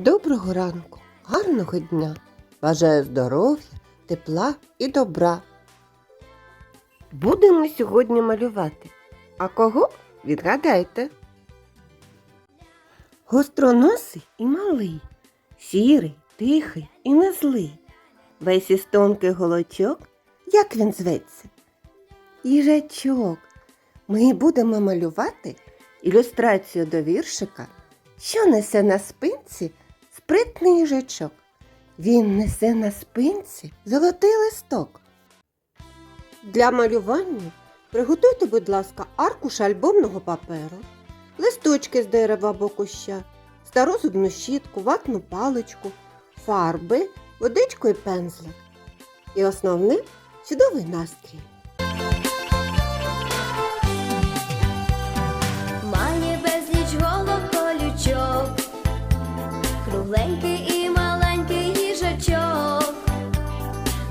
Доброго ранку, гарного дня. Бажаю здоров'я, тепла і добра. Будемо сьогодні малювати. А кого? Відгадайте. Гостроносий і малий, сірий, тихий і незлий. Весь із тонкий голочок, як він зветься? Їжачок. Ми будемо малювати ілюстрацію до віршика, що несе на спинці спритний їжачок. Він несе на спинці золотий листок. Для малювання приготуйте, будь ласка, аркуш альбомного паперу, листочки з дерева або куща, стару зубну щітку, ватну паличку, фарби, водичку і пензлик. І основне чудовий настрій.